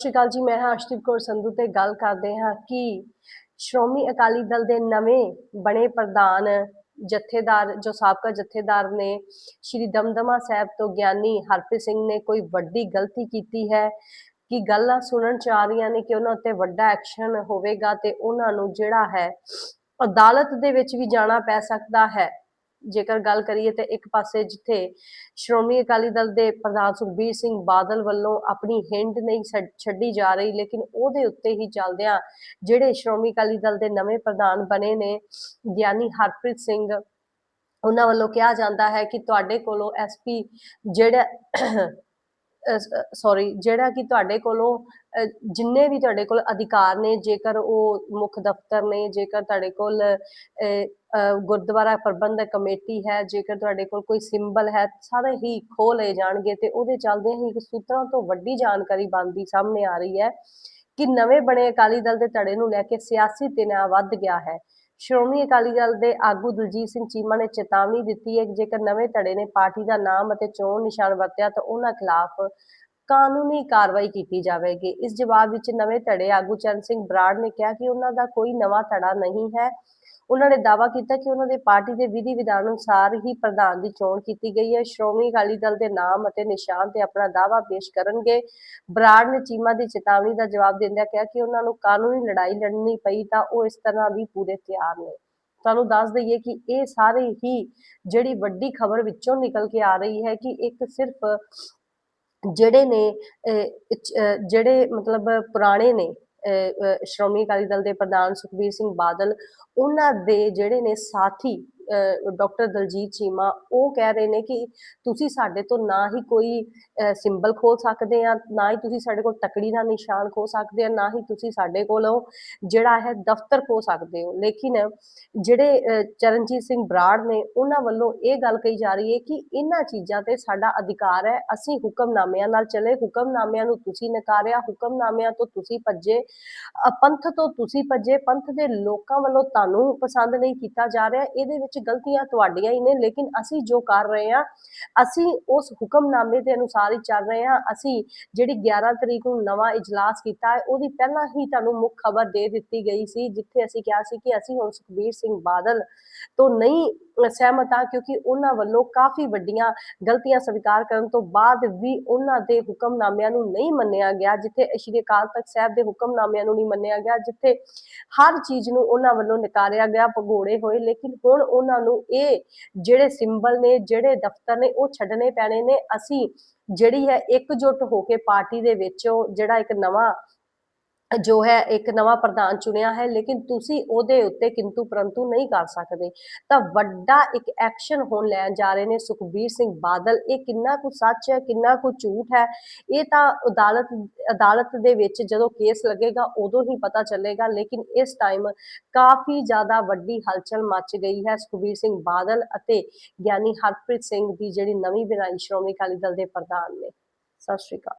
ਸਤਿ ਸ਼੍ਰੀ ਅਕਾਲ ਜੀ, ਮੈਂ ਹਾਂ ਅਰਸ਼ਦੀਪ ਕੌਰ ਸੰਧੂ ਤੇ ਗੱਲ ਕਰਦੇ ਹਾਂ ਕਿ ਸ਼੍ਰੋਮਣੀ ਅਕਾਲੀ ਦਲ ਦੇ ਨਵੇਂ ਬਣੇ ਪ੍ਰਧਾਨ ਜਥੇਦਾਰ, ਜੋ ਸਾਬਕਾ ਜਥੇਦਾਰ ਨੇ ਸ਼੍ਰੀ ਦਮਦਮਾ ਸਾਹਿਬ ਤੋਂ ਗਿਆਨੀ ਹਰਪ੍ਰੀਤ ਸਿੰਘ ਨੇ ਕੋਈ ਵੱਡੀ ਗਲਤੀ ਕੀਤੀ ਹੈ, ਕਿ ਗੱਲਾਂ ਸੁਣਨ ਚ ਆ ਰਹੀਆਂ ਨੇ ਕਿ ਉਹਨਾਂ ਉੱਤੇ ਵੱਡਾ ਐਕਸ਼ਨ ਹੋਵੇਗਾ ਤੇ ਉਹਨਾਂ ਨੂੰ ਜਿਹੜਾ ਹੈ ਅਦਾਲਤ ਦੇ ਵਿੱਚ ਵੀ ਜਾਣਾ ਪੈ ਸਕਦਾ ਹੈ। ਜੇਕਰ ਗੱਲ ਕਰੀਏ ਤੇ ਇੱਕ ਪਾਸੇ ਜਿੱਥੇ ਸ਼੍ਰੋਮਣੀ ਅਕਾਲੀ ਦਲ ਦੇ ਪ੍ਰਧਾਨ ਸੁਖਬੀਰ ਸਿੰਘ ਬਾਦਲ ਵੱਲੋਂ ਆਪਣੀ ਹਿੰਡ ਨਹੀਂ ਛੱਡ- ਛੱਡੀ ਜਾ ਰਹੀ, ਲੇਕਿਨ ਉਹਦੇ ਉੱਤੇ ਹੀ ਚੱਲਦਿਆਂ ਜਿਹੜੇ ਸ਼੍ਰੋਮਣੀ ਅਕਾਲੀ ਦਲ ਦੇ ਨਵੇਂ ਪ੍ਰਧਾਨ ਬਣੇ ਨੇ, ਗਿਆਨੀ ਹਰਪ੍ਰੀਤ ਸਿੰਘ, ਉਹਨਾਂ ਵੱਲੋਂ ਕਿਹਾ ਜਾਂਦਾ ਹੈ ਕਿ ਤੁਹਾਡੇ ਕੋਲੋਂ ਐਸਪੀ ਜਿਹੜਾ ਸੌਰੀ ਜਿਹੜਾ ਕਿ ਤੁਹਾਡੇ ਕੋਲੋਂ ਜਿੰਨੇ ਵੀ ਤੁਹਾਡੇ ਕੋਲ ਅਧਿਕਾਰ ਨੇ, ਜੇਕਰ ਉਹ ਮੁੱਖ ਦਫ਼ਤਰ ਨੇ, ਜੇਕਰ ਤੁਹਾਡੇ ਕੋਲ ਗੁਰਦੁਆਰਾ ਪ੍ਰਬੰਧਕ ਕਮੇਟੀ ਹੈ, ਜੇਕਰ ਤੁਹਾਡੇ ਕੋਲ ਕੋਈ ਸਿੰਬਲ ਹੈ, ਸਾਰੇ ਹੀ ਖੋ ਲਏ ਜਾਣਗੇ ਤੇ ਉਹਦੇ ਚੱਲਦੇ ਹੀ ਇੱਕ ਸੂਤਰਾਂ ਤੋਂ ਵੱਡੀ ਜਾਣਕਾਰੀ ਬਣਦੀ ਸਾਹਮਣੇ ਆ ਰਹੀ ਹੈ ਕਿ ਨਵੇਂ ਬਣੇ ਅਕਾਲੀ ਦਲ ਦੇ ਧੜੇ ਨੂੰ ਲੈ ਕੇ ਸਿਆਸੀ ਤਣਾਅ ਵੱਧ ਗਿਆ ਹੈ। ਸ਼੍ਰੋਮਣੀ ਅਕਾਲੀ ਦਲ ਦੇ ਆਗੂ ਦਲਜੀਤ ਸਿੰਘ ਚੀਮਾ ਨੇ ਚੇਤਾਵਨੀ ਦਿੱਤੀ ਹੈ ਕਿ ਜੇਕਰ ਨਵੇਂ ਧੜੇ ਨੇ ਪਾਰਟੀ ਦਾ ਨਾਮ ਅਤੇ ਚੋਣ ਨਿਸ਼ਾਨ ਵਰਤਿਆ ਤਾਂ ਉਹਨਾਂ ਖਿਲਾਫ ਕਾਨੂੰਨੀ ਕਾਰਵਾਈ ਕੀਤੀ ਜਾਵੇਗੀ। ਇਸ ਜਵਾਬ ਵਿੱਚ ਨਵੇਂ ਧੜੇ ਆਗੂ ਚਰਨ ਸਿੰਘ ਬਰਾੜ ਨੇ ਕਿਹਾ ਕਿ ਉਹਨਾਂ ਦਾ ਕੋਈ ਨਵਾਂ ਧੜਾ ਨਹੀਂ ਹੈ। ਉਹਨਾਂ ਨੇ ਦਾਅਵਾ ਕੀਤਾ ਕਿ ਉਹਨਾਂ ਦੇ ਪਾਰਟੀ ਦੇ ਵਿਧੀ ਵਿਧਾਨ ਅਨੁਸਾਰ ਹੀ ਪ੍ਰਧਾਨ ਦੀ ਚੋਣ ਕੀਤੀ ਗਈ ਹੈ। ਸ਼੍ਰੋਮਣੀ ਅਕਾਲੀ ਦਲ ਦੇ ਨਾਮ ਅਤੇ ਨਿਸ਼ਾਨ ਤੇ ਆਪਣਾ ਦਾਅਵਾ ਪੇਸ਼ ਕਰਨਗੇ। ਬਰਾੜ ਨੇ ਚੀਮਾ ਦੀ ਚੇਤਾਵਨੀ ਦਾ ਜਵਾਬ ਦਿੰਦਿਆਂ ਕਿਹਾ ਕਿ ਉਹਨਾਂ ਨੂੰ ਕਾਨੂੰਨੀ ਲੜਾਈ ਲੜਨੀ ਪਈ ਤਾਂ ਉਹ ਇਸ ਤਰ੍ਹਾਂ ਵੀ ਪੂਰੇ ਤਿਆਰ ਨੇ। ਤੁਹਾਨੂੰ ਦੱਸ ਦਈਏ ਕਿ ਇਹ ਸਾਰੇ ਹੀ ਜਿਹੜੀ ਵੱਡੀ ਖਬਰ ਵਿੱਚੋਂ ਨਿਕਲ ਕੇ ਆ ਰਹੀ ਹੈ ਕਿ ਇੱਕ ਸਿਰਫ ਜਿਹੜੇ ਨੇ ਜਿਹੜੇ ਮਤਲਬ ਪੁਰਾਣੇ ਨੇ ਸ਼੍ਰੋਮਣੀ ਅਕਾਲੀ ਦਲ ਦੇ ਪ੍ਰਧਾਨ ਸੁਖਬੀਰ ਸਿੰਘ ਬਾਦਲ, ਉਹਨਾਂ ਦੇ ਜਿਹੜੇ ਨੇ ਸਾਥੀ ਡਾਕਟਰ ਦਲਜੀਤ ਚੀਮਾ, ਉਹ ਕਹਿ ਰਹੇ ਨੇ ਕਿ ਤੁਸੀਂ ਸਾਡੇ ਤੋਂ ਨਾ ਹੀ ਕੋਈ ਸਿੰਬਲ ਖੋਲ ਸਕਦੇ ਆ, ਨਾ ਹੀ ਤੁਸੀਂ ਸਾਡੇ ਕੋਲ ਤਕੜੀ ਦਾ ਨਿਸ਼ਾਨ ਖੋ ਸਕਦੇ ਆ, ਨਾ ਹੀ ਤੁਸੀਂ ਸਾਡੇ ਕੋਲੋਂ ਜਿਹੜਾ ਹੈ ਦਫ਼ਤਰ ਖੋ ਸਕਦੇ ਹੋ। ਲੇਕਿਨ ਜਿਹੜੇ ਚਰਨਜੀਤ ਸਿੰਘ ਬਰਾੜ ਨੇ, ਉਹਨਾਂ ਵੱਲੋਂ ਇਹ ਗੱਲ ਕਹੀ ਜਾ ਰਹੀ ਹੈ ਕਿ ਇਹਨਾਂ ਚੀਜ਼ਾਂ ਤੇ ਸਾਡਾ ਅਧਿਕਾਰ ਹੈ, ਅਸੀਂ ਹੁਕਮਨਾਮਿਆਂ ਨਾਲ ਚੱਲੇ, ਹੁਕਮਨਾਮਿਆਂ ਨੂੰ ਤੁਸੀਂ ਨਕਾਰਿਆ, ਹੁਕਮਨਾਮਿਆਂ ਤੋਂ ਤੁਸੀਂ ਭੱਜੇ ਪੰਥ ਤੋਂ ਤੁਸੀਂ ਭੱਜੇ, ਪੰਥ ਦੇ ਲੋਕਾਂ ਵੱਲੋਂ ਤੁਹਾਨੂੰ ਪਸੰਦ ਨਹੀਂ ਕੀਤਾ ਜਾ ਰਿਹਾ, ਇਹਦੇ ਵਿੱਚ ਗਲਤੀਆਂ ਤੁਹਾਡੀਆਂ ਹੀ ਨੇ, ਲੇਕਿਨ ਅਸੀਂ ਜੋ ਕਰ ਰਹੇ ਹਾਂ, ਅਸੀਂ ਉਸ ਹੁਕਮਨਾਮੇ ਦੇ ਅਨੁਸਾਰ ਹੀ ਚੱਲ ਰਹੇ ਹਾਂ। ਅਸੀਂ ਜਿਹੜੀ 11 ਤਰੀਕ ਨੂੰ ਨਵਾਂ ਇਜਲਾਸ ਕੀਤਾ ਹੈ, ਉਹਦੀ ਪਹਿਲਾਂ ਹੀ ਤੁਹਾਨੂੰ ਮੁੱਖ ਖਬਰ ਦੇ ਦਿੱਤੀ ਗਈ ਸੀ, ਜਿੱਥੇ ਅਸੀਂ ਕਿਹਾ ਸੀ ਕਿ ਅਸੀਂ ਹੁਣ ਸੁਖਬੀਰ ਸਿੰਘ ਬਾਦਲ ਤੋਂ ਨਹੀਂ ਸਹਿਮਤ ਹਾਂ ਕਿਉਂਕਿ ਉਹਨਾਂ ਵੱਲੋਂ ਕਾਫੀ ਵੱਡੀਆਂ ਗਲਤੀਆਂ ਸਵੀਕਾਰ ਕਰਨ ਤੋਂ ਬਾਅਦ ਵੀ ਉਹਨਾਂ ਦੇ ਹੁਕਮਨਾਮਿਆਂ ਨੂੰ ਨਹੀਂ ਮੰਨਿਆ ਗਿਆ, ਜਿੱਥੇ ਸ਼੍ਰੀ ਅਕਾਲ ਤਖਤ ਸਾਹਿਬ ਦੇ ਹੁਕਮਨਾਮਿਆਂ ਨੂੰ ਨਹੀਂ ਮੰਨਿਆ ਗਿਆ, ਜਿੱਥੇ ਹਰ ਚੀਜ਼ ਨੂੰ ਉਹਨਾਂ ਵੱਲੋਂ ਨਕਾਰਿਆ ਗਿਆ, ਭਗੋੜੇ ਹੋਏ, ਲੇਕਿਨ ਹੁਣ ਉਹਨਾਂ ਨੂੰ ਇਹ ਜਿਹੜੇ ਸਿੰਬਲ ਨੇ, ਜਿਹੜੇ ਦਫ਼ਤਰ ਨੇ, ਉਹ ਛੱਡਣੇ ਪੈਣੇ ਨੇ। ਅਸੀਂ ਜਿਹੜੀ ਹੈ ਇਕਜੁੱਟ ਹੋ ਕੇ ਪਾਰਟੀ ਦੇ ਵਿੱਚੋਂ ਜਿਹੜਾ ਇੱਕ ਨਵਾਂ ਜੋ ਹੈ ਇੱਕ ਨਵਾਂ ਪ੍ਰਧਾਨ ਚੁਣਿਆ ਹੈ, ਲੇਕਿਨ ਤੁਸੀਂ ਉਹਦੇ ਉੱਤੇ ਕਿੰਤੂ ਪਰੰਤੂ ਨਹੀਂ ਕਰ ਸਕਦੇ। ਤਾਂ ਵੱਡਾ ਇੱਕ ਐਕਸ਼ਨ ਹੋਣ ਲੈਣ ਜਾ ਰਹੇ ਨੇ ਸੁਖਬੀਰ ਸਿੰਘ ਬਾਦਲ। ਇਹ ਕਿੰਨਾ ਕੁ ਸੱਚ ਹੈ, ਕਿੰਨਾ ਕੁ ਝੂਠ ਹੈ? ਇਹ ਤਾਂ ਅਦਾਲਤ ਅਦਾਲਤ ਦੇ ਵਿੱਚ ਜਦੋਂ ਕੇਸ ਲੱਗੇਗਾ, ਉਦੋਂ ਹੀ ਪਤਾ ਚੱਲੇਗਾ, ਲੇਕਿਨ ਇਸ ਟਾਈਮ ਕਾਫੀ ਜ਼ਿਆਦਾ ਵੱਡੀ ਹਲਚਲ ਮਚ ਗਈ ਹੈ ਸੁਖਬੀਰ ਸਿੰਘ ਬਾਦਲ ਅਤੇ ਗਿਆਨੀ ਹਰਪ੍ਰੀਤ ਸਿੰਘ ਦੀ ਜਿਹੜੀ ਨਵੀਂ ਬਣਾਈ ਸ਼੍ਰੋਮਣੀ ਅਕਾਲੀ ਦਲ ਦੇ ਪ੍ਰਧਾਨ ਨੇ। ਸਤਿ ਸ਼੍ਰੀ ਅਕਾਲ।